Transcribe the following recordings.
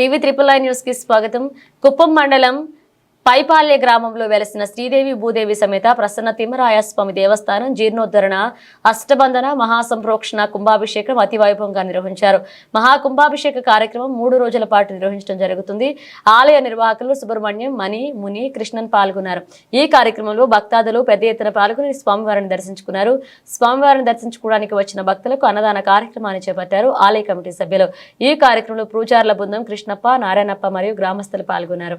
TV triple I న్యూస్కి స్వాగతం. కుప్పం మండలం పైపాల్య గ్రామంలో వెలసిన శ్రీదేవి భూదేవి సమేత ప్రసన్న తిమ్మరాయ స్వామి దేవస్థానం జీర్ణోద్ధరణ అష్టబంధన మహాసంప్రోక్షణ కుంభాభిషేకం అతి వైభవంగా నిర్వహించారు. మహాకుంభాభిషేక కార్యక్రమం మూడు రోజుల పాటు నిర్వహించడం జరుగుతుంది. ఆలయ నిర్వాహకులు సుబ్రహ్మణ్యం మణి ముని కృష్ణన్ పాల్గొన్నారు. ఈ కార్యక్రమంలో భక్తాదులు పెద్ద ఎత్తున పాల్గొని స్వామివారిని దర్శించుకున్నారు. స్వామివారిని దర్శించుకోవడానికి వచ్చిన భక్తులకు అన్నదాన కార్యక్రమాన్ని చేపట్టారు ఆలయ కమిటీ సభ్యులు. ఈ కార్యక్రమంలో పూజార్ల బృందం కృష్ణప్ప నారాయణప్ప మరియు గ్రామస్తులు పాల్గొన్నారు.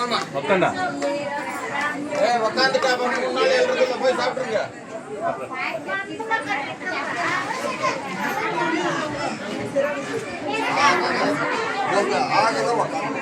உட்காண்டா ஏ உட்காந்துட்டா முன்னாடி எழுறதுல போய் சாப்பிடுங்க. ஆகதான் உட்காந்து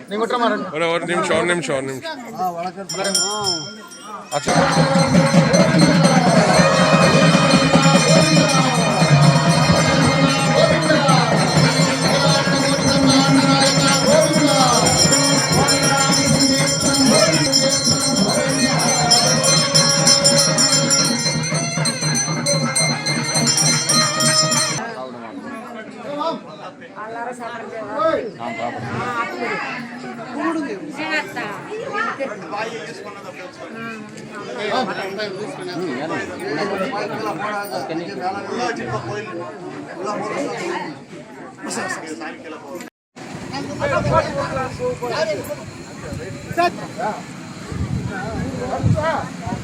ஒரு ஒரு நிமிஷம் ஒரு நிமிஷம் ஒரு நிமிஷம்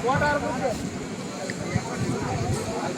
What are we doing?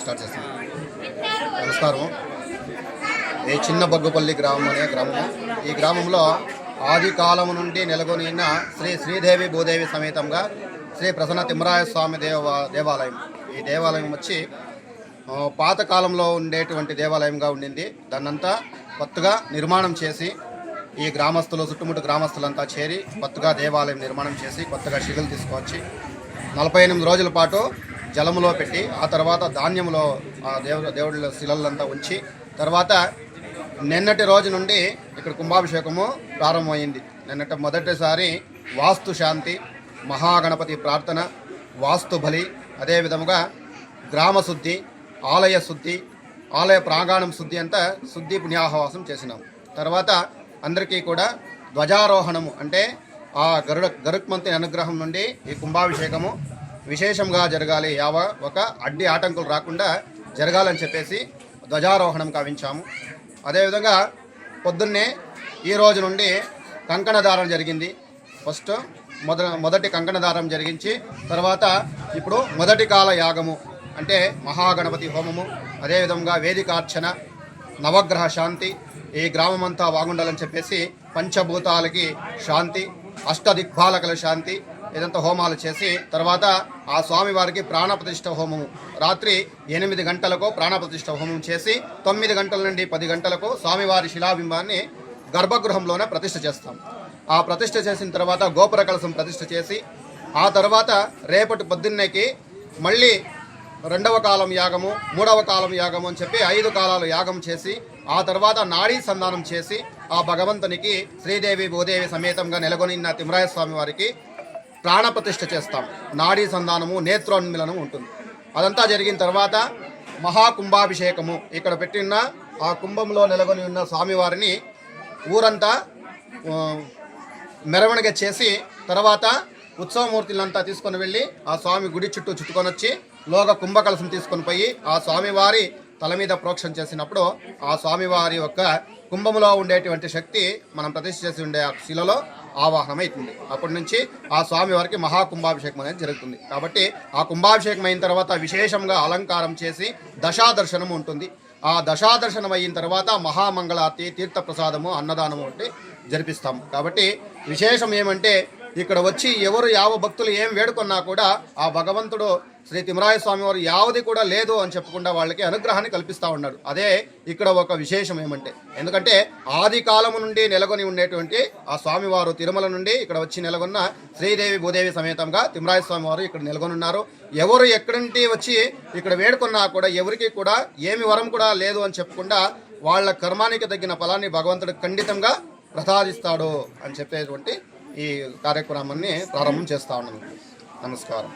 Start చేస్తాం. నమస్కారం. ఈ చిన్న బగ్గుపల్లి గ్రామం అనే గ్రామము. ఈ గ్రామంలో ఆది కాలం నుండి నెలకొని శ్రీ శ్రీదేవి భూదేవి సమేతంగా శ్రీ ప్రసన్న తిమ్మరాయ స్వామి దేవ దేవాలయం. ఈ దేవాలయం వచ్చి పాతకాలంలో ఉండేటువంటి దేవాలయంగా ఉండింది. దాన్నంతా కొత్తగా నిర్మాణం చేసి ఈ గ్రామస్తులు చుట్టుముట్టు గ్రామస్తులంతా చేరి కొత్తగా దేవాలయం నిర్మాణం చేసి కొత్తగా శిలులు తీసుకొచ్చి నలభై ఎనిమిది రోజుల పాటు జలములో పెట్టి ఆ తర్వాత ధాన్యంలో ఆ దేవుడు దేవుళ్ళ శిలలంతా ఉంచి తర్వాత నిన్నటి రోజు నుండి ఇక్కడ కుంభాభిషేకము ప్రారంభమైంది. నిన్నటి మొదటిసారి వాస్తు శాంతి మహాగణపతి ప్రార్థన వాస్తు బలి అదే విధముగా గ్రామ శుద్ధి ఆలయ శుద్ధి ఆలయ ప్రాంగణం శుద్ధి అంతా శుద్ధి పుణ్యాహవాసం చేసినాం. తర్వాత అందరికీ కూడా ధ్వజారోహణము అంటే ఆ గరుడ గరుక్మంతి అనుగ్రహం నుండి ఈ కుంభాభిషేకము విశేషంగా జరగాలి. యావ ఒక అడ్డి ఆటంకులు రాకుండా జరగాలని చెప్పేసి ధ్వజారోహణం కావించాము. అదేవిధంగా పొద్దున్నే ఈ రోజు నుండి కంకణదారం జరిగింది. ఫస్ట్ మొద మొదటి కంకణదారం జరిగించి తర్వాత ఇప్పుడు మొదటి కాల యాగము అంటే మహాగణపతి హోమము అదేవిధంగా వేదికార్చన నవగ్రహ శాంతి ఈ గ్రామం అంతా బాగుండాలని చెప్పేసి పంచభూతాలకి శాంతి అష్టదిగ్బాలకుల శాంతి ఇదంతా హోమాలు చేసి తర్వాత ఆ స్వామివారికి ప్రాణప్రతిష్ఠ హోమము. రాత్రి ఎనిమిది గంటలకు ప్రాణప్రతిష్ఠ హోమం చేసి తొమ్మిది గంటల నుండి పది గంటలకు స్వామివారి శిలాబింబాన్ని గర్భగృహంలోనే ప్రతిష్ఠ చేస్తాం. ఆ ప్రతిష్ఠ చేసిన తర్వాత గోపుర కలశం ప్రతిష్ఠ చేసి ఆ తర్వాత రేపటి పొద్దున్నకి మళ్ళీ రెండవ కాలం యాగము మూడవ కాలం యాగము అని చెప్పి ఐదు కాలాలు యాగం చేసి ఆ తర్వాత నాడీ సంధానం చేసి ఆ భగవంతునికి శ్రీదేవి భూదేవి సమేతంగా నెలకొనిన్న తిమరాయ స్వామి వారికి ప్రాణప్రతిష్ఠ చేస్తాం. నాడీ సంధానము నేత్రోన్మిలనం ఉంటుంది. అదంతా జరిగిన తర్వాత మహాకుంభాభిషేకము. ఇక్కడ పెట్టిన ఆ కుంభంలో నెలకొని ఉన్న స్వామివారిని ఊరంతా మెరవణిగ చేసి తర్వాత ఉత్సవమూర్తులంతా తీసుకొని వెళ్ళి ఆ స్వామి గుడి చుట్టూ చుట్టుకొని వచ్చి లోగ కుంభకలసం తీసుకొని పోయి ఆ స్వామివారి తల మీద ప్రోక్షణ చేసినప్పుడు ఆ స్వామివారి యొక్క కుంభములో ఉండేటువంటి శక్తి మనం ప్రతిష్ఠ చేసి ఉండే ఆ శిలలో ఆవాహనం అవుతుంది అప్పటి నుంచి ఆ స్వామివారికి మహాకుంభాభిషేకం అనేది జరుగుతుంది. కాబట్టి ఆ కుంభాభిషేకం అయిన తర్వాత విశేషంగా అలంకారం చేసి దశాదర్శనం ఉంటుంది. ఆ దశాదర్శనం అయిన తర్వాత మహామంగళార్తి తీర్థప్రసాదము అన్నదానము అంటే జరిపిస్తాము. కాబట్టి విశేషం ఏమంటే ఇక్కడ వచ్చి ఎవరు యావ భక్తులు ఏం వేడుకున్నా కూడా ఆ భగవంతుడు శ్రీ తిమరాయ స్వామి వారు యావది కూడా లేదు అని చెప్పకుండా వాళ్ళకి అనుగ్రహాన్ని కల్పిస్తా ఉన్నాడు అదే ఇక్కడ ఒక విశేషం ఏమంటే ఎందుకంటే ఆది కాలము నుండి నెలకొని ఉండేటువంటి ఆ స్వామివారు తిరుమల నుండి ఇక్కడ వచ్చి నెలకొన్న శ్రీదేవి భూదేవి సమేతంగా తిమరాయ స్వామి వారు ఇక్కడ నెలకొని ఉన్నారు ఎవరు ఎక్కడి నుండి వచ్చి ఇక్కడ వేడుకున్నా కూడా ఎవరికి కూడా ఏమి వరం కూడా లేదు అని చెప్పకుండా వాళ్ళ కర్మానికి తగ్గిన ఫలాన్ని భగవంతుడు ఖండితంగా ప్రసాదిస్తాడు అని చెప్పేటువంటి ఈ కార్యక్రమాన్ని ప్రారంభం చేస్తా ఉన్నాను. నమస్కారం.